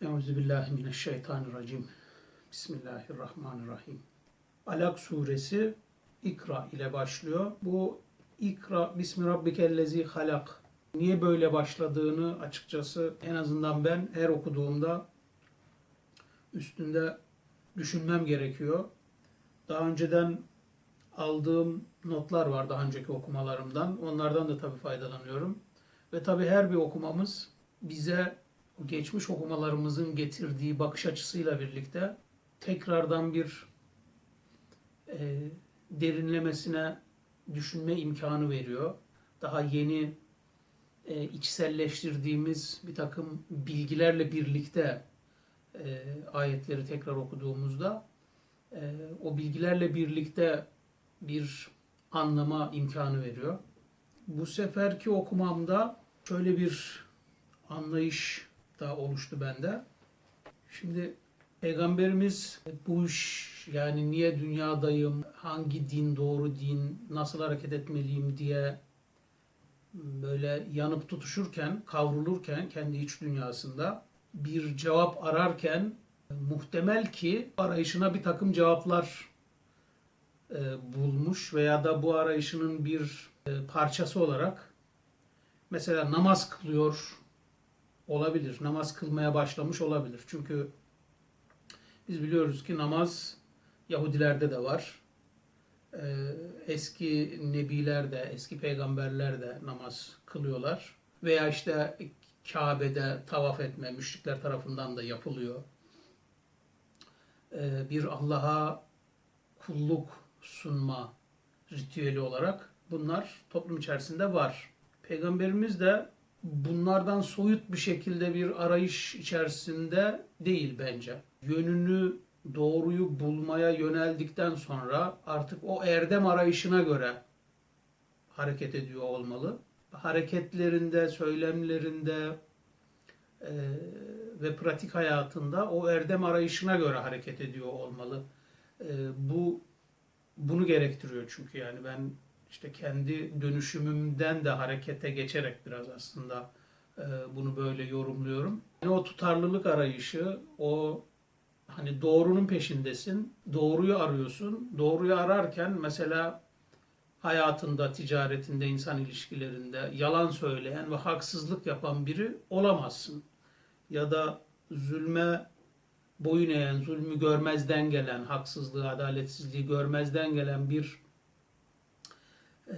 Euzubillahimineşşeytanirracim. Bismillahirrahmanirrahim. Alak suresi İkra ile başlıyor. Bu İkra Bismi halak. Niye böyle başladığını açıkçası en azından ben her okuduğumda üstünde düşünmem gerekiyor. Daha önceden aldığım notlar var daha önceki okumalarımdan. Onlardan da tabii faydalanıyorum. Ve tabii her bir okumamız bize geçmiş okumalarımızın getirdiği bakış açısıyla birlikte tekrardan bir e, derinlemesine düşünme imkanı veriyor. Daha yeni e, içselleştirdiğimiz bir takım bilgilerle birlikte e, ayetleri tekrar okuduğumuzda e, o bilgilerle birlikte bir anlama imkanı veriyor. Bu seferki okumamda şöyle bir anlayış da oluştu bende. Şimdi Peygamberimiz bu iş yani niye dünyadayım, hangi din doğru din, nasıl hareket etmeliyim diye böyle yanıp tutuşurken, kavrulurken kendi iç dünyasında bir cevap ararken muhtemel ki arayışına bir takım cevaplar e, bulmuş veya da bu arayışının bir e, parçası olarak mesela namaz kılıyor olabilir. Namaz kılmaya başlamış olabilir. Çünkü biz biliyoruz ki namaz Yahudilerde de var. E, eski nebiler de, eski peygamberler de namaz kılıyorlar. Veya işte Kabe'de tavaf etme müşrikler tarafından da yapılıyor. E, bir Allah'a kulluk sunma ritüeli olarak bunlar toplum içerisinde var. Peygamberimiz de bunlardan soyut bir şekilde bir arayış içerisinde değil bence. Yönünü doğruyu bulmaya yöneldikten sonra artık o erdem arayışına göre hareket ediyor olmalı. Hareketlerinde, söylemlerinde e, ve pratik hayatında o erdem arayışına göre hareket ediyor olmalı. E, bu bunu gerektiriyor çünkü yani ben işte kendi dönüşümümden de harekete geçerek biraz aslında e, bunu böyle yorumluyorum. Yani o tutarlılık arayışı, o hani doğrunun peşindesin, doğruyu arıyorsun. Doğruyu ararken mesela hayatında, ticaretinde, insan ilişkilerinde yalan söyleyen ve haksızlık yapan biri olamazsın. Ya da zulme boyun eğen, zulmü görmezden gelen, haksızlığı, adaletsizliği görmezden gelen bir e,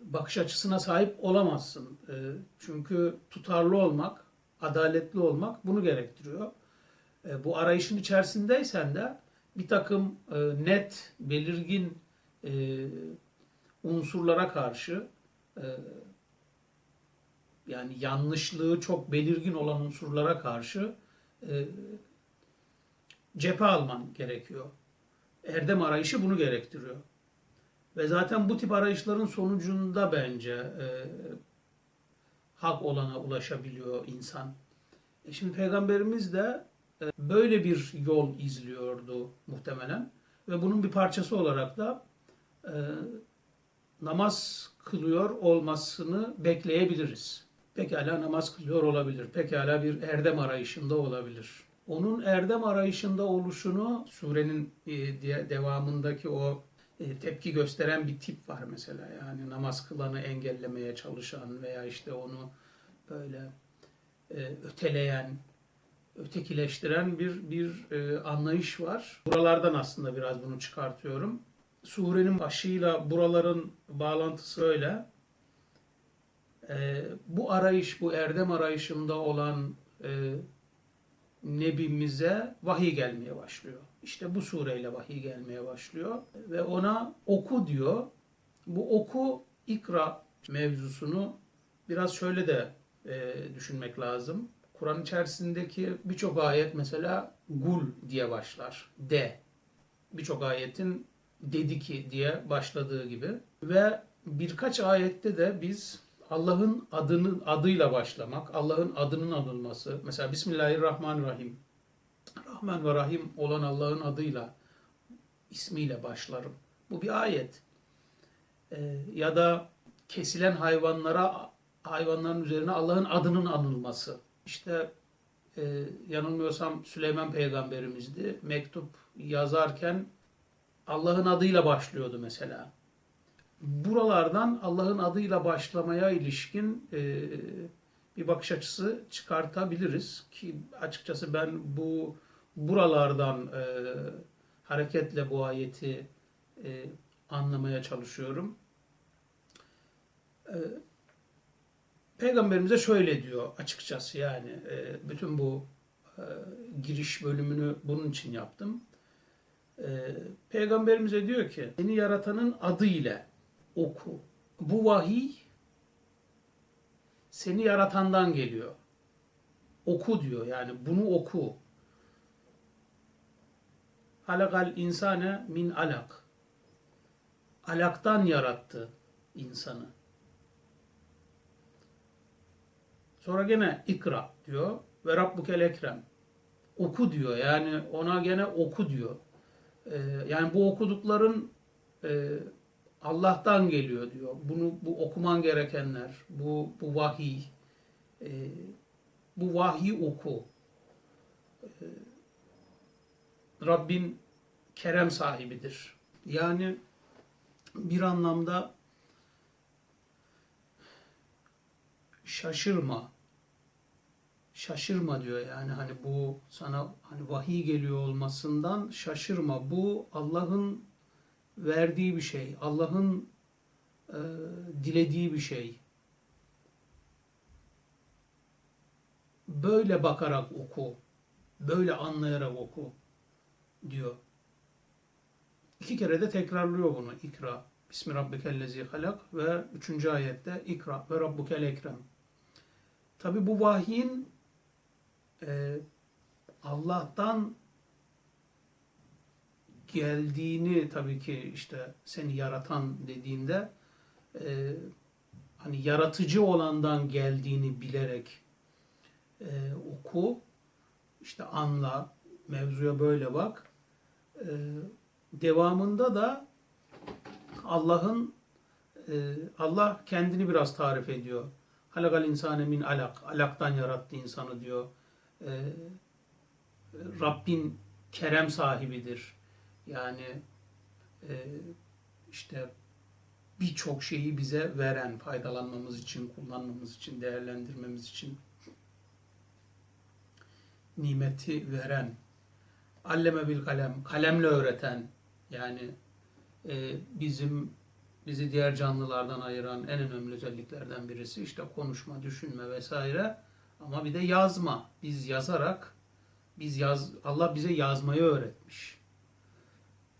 bakış açısına sahip olamazsın. E, çünkü tutarlı olmak, adaletli olmak bunu gerektiriyor. E, bu arayışın içerisindeysen de bir takım e, net, belirgin e, unsurlara karşı e, yani yanlışlığı çok belirgin olan unsurlara karşı e, cephe alman gerekiyor. Erdem arayışı bunu gerektiriyor. Ve zaten bu tip arayışların sonucunda bence e, hak olana ulaşabiliyor insan. E şimdi Peygamberimiz de e, böyle bir yol izliyordu muhtemelen. Ve bunun bir parçası olarak da e, namaz kılıyor olmasını bekleyebiliriz. Pekala namaz kılıyor olabilir. Pekala bir erdem arayışında olabilir. Onun erdem arayışında oluşunu surenin e, devamındaki o tepki gösteren bir tip var mesela. Yani namaz kılanı engellemeye çalışan veya işte onu böyle e, öteleyen, ötekileştiren bir bir e, anlayış var. Buralardan aslında biraz bunu çıkartıyorum. Surenin başıyla buraların bağlantısı öyle. E, bu arayış, bu erdem arayışında olan e, Nebimize vahiy gelmeye başlıyor. İşte bu sureyle vahiy gelmeye başlıyor ve ona oku diyor. Bu oku ikra mevzusunu biraz şöyle de e, düşünmek lazım. Kur'an içerisindeki birçok ayet mesela gul diye başlar. De. Birçok ayetin dedi ki diye başladığı gibi ve birkaç ayette de biz Allah'ın adının adıyla başlamak, Allah'ın adının anılması. Mesela Bismillahirrahmanirrahim. Rahman ve Rahim olan Allah'ın adıyla, ismiyle başlarım. Bu bir ayet. Ee, ya da kesilen hayvanlara, hayvanların üzerine Allah'ın adının anılması. İşte e, yanılmıyorsam Süleyman peygamberimizdi. Mektup yazarken Allah'ın adıyla başlıyordu mesela. Buralardan Allah'ın adıyla başlamaya ilişkin e, bir bakış açısı çıkartabiliriz ki açıkçası ben bu buralardan e, hareketle bu ayeti e, anlamaya çalışıyorum. E, Peygamberimize şöyle diyor açıkçası yani e, bütün bu e, giriş bölümünü bunun için yaptım. E, Peygamberimize diyor ki seni yaratanın adı ile oku. Bu vahiy seni yaratandan geliyor. Oku diyor yani bunu oku. Halakal insane min alak. Alaktan yarattı insanı. Sonra gene ikra diyor ve rabbukel ekrem. Oku diyor yani ona gene oku diyor. Ee, yani bu okudukların e, Allah'tan geliyor diyor. Bunu bu okuman gerekenler, bu bu vahiy, e, bu vahiy oku. E, Rabbin kerem sahibidir. Yani bir anlamda şaşırma. Şaşırma diyor yani hani bu sana hani vahiy geliyor olmasından şaşırma. Bu Allah'ın verdiği bir şey. Allah'ın e, dilediği bir şey. Böyle bakarak oku. Böyle anlayarak oku diyor. İki kere de tekrarlıyor bunu ikra. Bismi rabbikellezi halak ve üçüncü ayette ikra ve rabbukel ekrem. Tabi bu vahyin e, Allah'tan geldiğini tabii ki işte seni yaratan dediğinde e, hani yaratıcı olandan geldiğini bilerek e, oku işte anla mevzuya böyle bak e, devamında da Allah'ın e, Allah kendini biraz tarif ediyor. Halakal insane min alak. Alaktan yarattı insanı diyor. E, Rabbin kerem sahibidir. Yani e, işte birçok şeyi bize veren, faydalanmamız için, kullanmamız için, değerlendirmemiz için nimeti veren, alleme bil kalem, kalemle öğreten, yani e, bizim bizi diğer canlılardan ayıran en önemli özelliklerden birisi işte konuşma, düşünme vesaire. Ama bir de yazma. Biz yazarak biz yaz Allah bize yazmayı öğretmiş.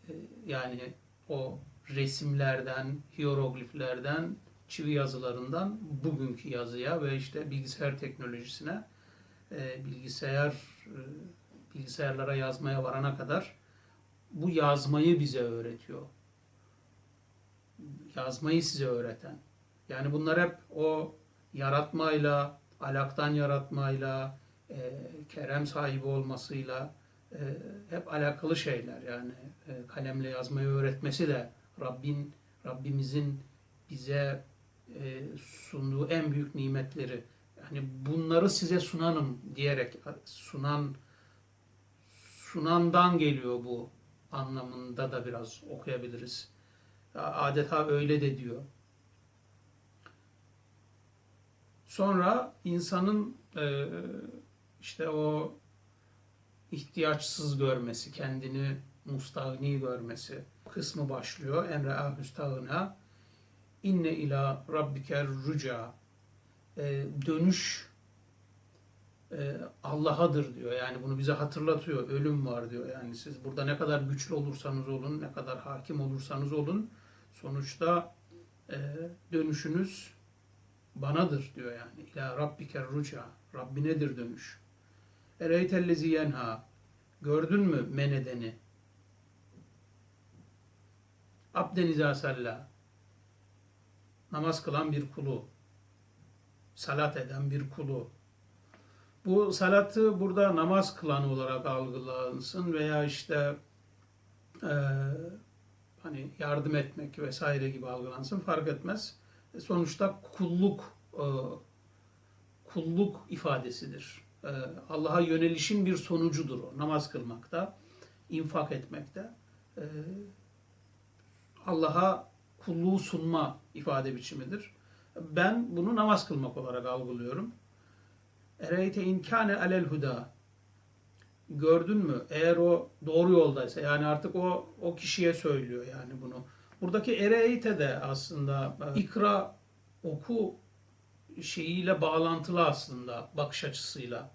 E, yani o resimlerden, hierogliflerden, çivi yazılarından bugünkü yazıya ve işte bilgisayar teknolojisine, e, bilgisayar e, bilgisayarlara yazmaya varana kadar bu yazmayı bize öğretiyor. Yazmayı size öğreten. Yani bunlar hep o yaratmayla, alaktan yaratmayla, e, kerem sahibi olmasıyla e, hep alakalı şeyler. Yani e, kalemle yazmayı öğretmesi de Rabbin Rabbimizin bize e, sunduğu en büyük nimetleri. Yani bunları size sunanım diyerek sunan sunandan geliyor bu anlamında da biraz okuyabiliriz. Adeta öyle de diyor. Sonra insanın e, işte o ihtiyaçsız görmesi, kendini mustagni görmesi kısmı başlıyor. Emre ahüstağına inne ila rabbiker ruca e, dönüş e, Allah'adır diyor. Yani bunu bize hatırlatıyor. Ölüm var diyor. Yani siz burada ne kadar güçlü olursanız olun, ne kadar hakim olursanız olun sonuçta e, dönüşünüz banadır diyor yani. İla rabbiker ruca. Rabbinedir dönüş. Ereytellezi yenha. Gördün mü menedeni? Abden izâ salla. Namaz kılan bir kulu. Salat eden bir kulu bu salatı burada namaz kılan olarak algılansın veya işte e, hani yardım etmek vesaire gibi algılansın fark etmez. E, sonuçta kulluk e, kulluk ifadesidir. e, Allah'a yönelişin bir sonucudur o. Namaz kılmakta, infak etmekte. E, Allah'a kulluğu sunma ifade biçimidir. Ben bunu namaz kılmak olarak algılıyorum. Ereyte inkâne alel huda. Gördün mü? Eğer o doğru yoldaysa yani artık o o kişiye söylüyor yani bunu. Buradaki ereyte de aslında e, ikra oku şeyiyle bağlantılı aslında bakış açısıyla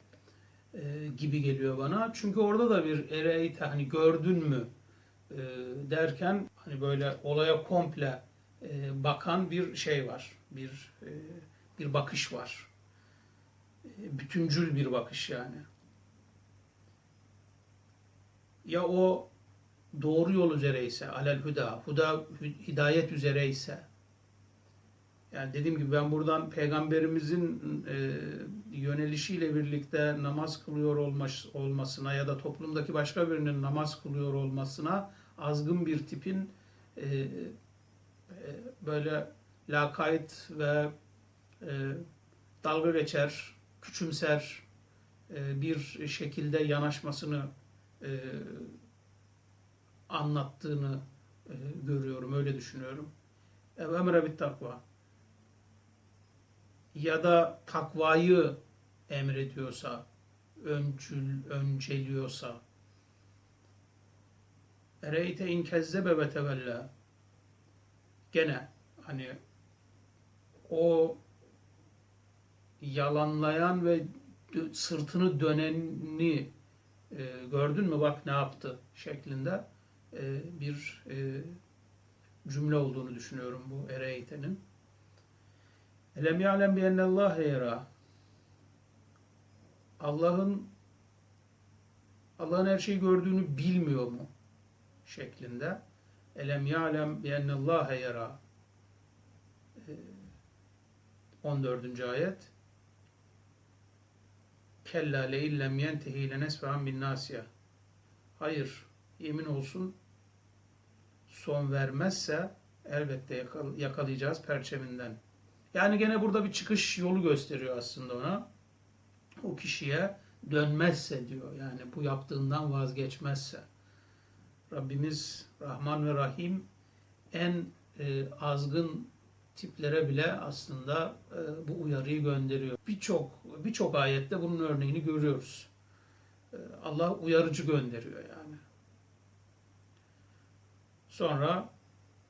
e, gibi geliyor bana. Çünkü orada da bir ereyte hani gördün mü e, derken hani böyle olaya komple e, bakan bir şey var. Bir e, bir bakış var. Bütüncül bir bakış yani. Ya o doğru yol üzereyse, alel huda, huda hidayet üzereyse, yani dediğim gibi ben buradan peygamberimizin e, yönelişiyle birlikte namaz kılıyor olmas, olmasına ya da toplumdaki başka birinin namaz kılıyor olmasına azgın bir tipin e, e, böyle lakayt ve e, dalga geçer, küçümser e, bir şekilde yanaşmasını e, anlattığını e, görüyorum, öyle düşünüyorum. Emre bit takva. Ya da takvayı emrediyorsa, öncül, önceliyorsa. Ereyte in kezzebe ve tevella. Gene hani o yalanlayan ve sırtını döneni e, gördün mü bak ne yaptı şeklinde e, bir e, cümle olduğunu düşünüyorum bu ereytenin. Elem ya'lem bi ennallâhe yera. Allah'ın Allah'ın her şeyi gördüğünü bilmiyor mu? şeklinde. Elem ya'lem bi ennallâhe yera. Ee, 14. ayet. Kella le illem yentehi lenesfe'an bin nasiye. Hayır, yemin olsun son vermezse elbette yakal- yakalayacağız perçeminden. Yani gene burada bir çıkış yolu gösteriyor aslında ona. O kişiye dönmezse diyor. Yani bu yaptığından vazgeçmezse. Rabbimiz Rahman ve Rahim en e, azgın tiplere bile aslında e, bu uyarıyı gönderiyor. Birçok birçok ayette bunun örneğini görüyoruz. E, Allah uyarıcı gönderiyor yani. Sonra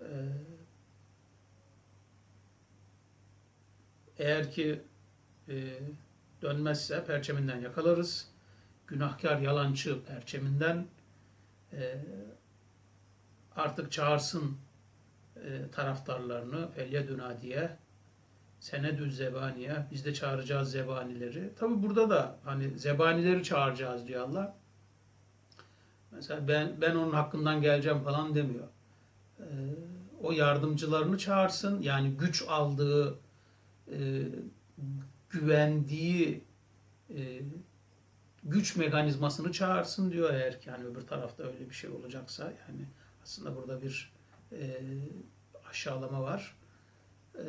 e, eğer ki dönmezse perçeminden yakalarız. Günahkar, yalancı perçeminden artık çağırsın taraftarlarını Elyeduna diye senedü zebaniye biz de çağıracağız zebanileri. Tabi burada da hani zebanileri çağıracağız diyor Allah. Mesela ben ben onun hakkından geleceğim falan demiyor. E, o yardımcılarını çağırsın. Yani güç aldığı e, güvendiği e, güç mekanizmasını çağırsın diyor eğer ki yani öbür tarafta öyle bir şey olacaksa yani aslında burada bir e, aşağılama var. E,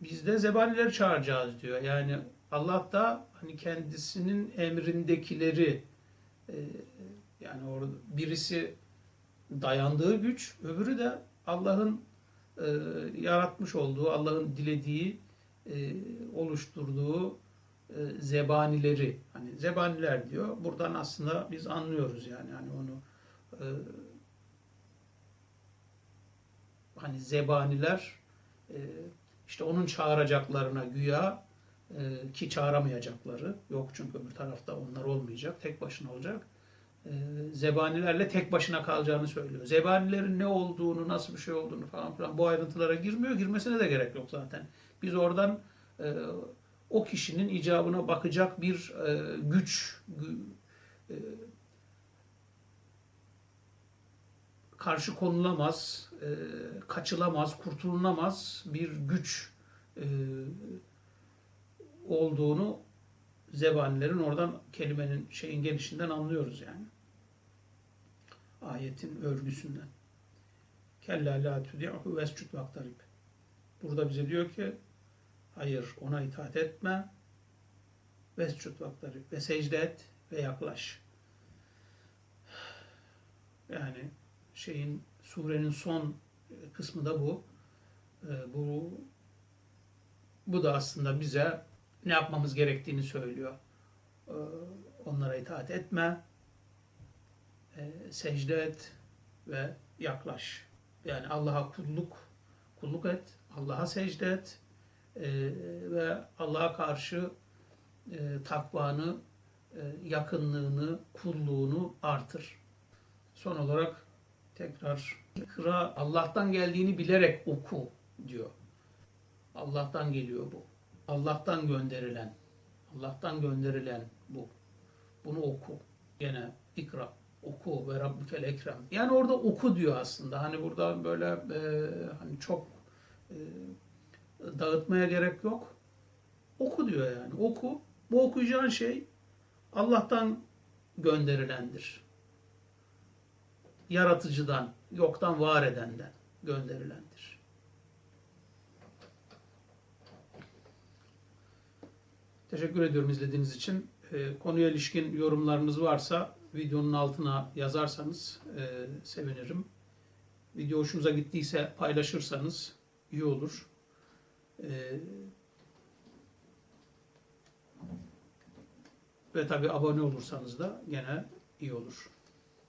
biz de zebanileri çağıracağız diyor. Yani Allah da hani kendisinin emrindekileri e, yani orada birisi dayandığı güç, öbürü de Allah'ın e, yaratmış olduğu, Allah'ın dilediği, e, oluşturduğu e, zebanileri. Hani zebaniler diyor. Buradan aslında biz anlıyoruz yani hani onu e, hani zebaniler e, işte onun çağıracaklarına güya e, ki çağıramayacakları yok çünkü öbür tarafta onlar olmayacak. Tek başına olacak. E, zebanilerle tek başına kalacağını söylüyor. Zebanilerin ne olduğunu, nasıl bir şey olduğunu falan filan bu ayrıntılara girmiyor. Girmesine de gerek yok zaten. Biz oradan e, o kişinin icabına bakacak bir e, güç gü- e, karşı konulamaz, e, kaçılamaz, kurtululamaz bir güç e, olduğunu zebanilerin oradan kelimenin şeyin gelişinden anlıyoruz yani. Ayetin örgüsünden. Kella la tudi'hu vescud vaktarib. Burada bize diyor ki hayır ona itaat etme Vescut vaktarib ve secde et ve yaklaş. Yani şeyin surenin son e, kısmı da bu. E, Bu bu da aslında bize ne yapmamız gerektiğini söylüyor. E, Onlara itaat etme, secde et ve yaklaş. Yani Allah'a kulluk kulluk et, Allah'a secde et ve Allah'a karşı takvanı, yakınlığını, kulluğunu artır. Son olarak tekrar ikra Allah'tan geldiğini bilerek oku diyor. Allah'tan geliyor bu. Allah'tan gönderilen. Allah'tan gönderilen bu. Bunu oku. Gene ikra. Oku ve Rabbikel Ekrem. Yani orada oku diyor aslında. Hani burada böyle e, hani çok e, dağıtmaya gerek yok. Oku diyor yani. Oku. Bu okuyacağın şey Allah'tan gönderilendir. Yaratıcıdan, yoktan var edenden gönderilendir. Teşekkür ediyorum izlediğiniz için. Ee, konuya ilişkin yorumlarınız varsa videonun altına yazarsanız e, sevinirim. Video hoşunuza gittiyse paylaşırsanız iyi olur. Ee, ve tabi abone olursanız da gene iyi olur.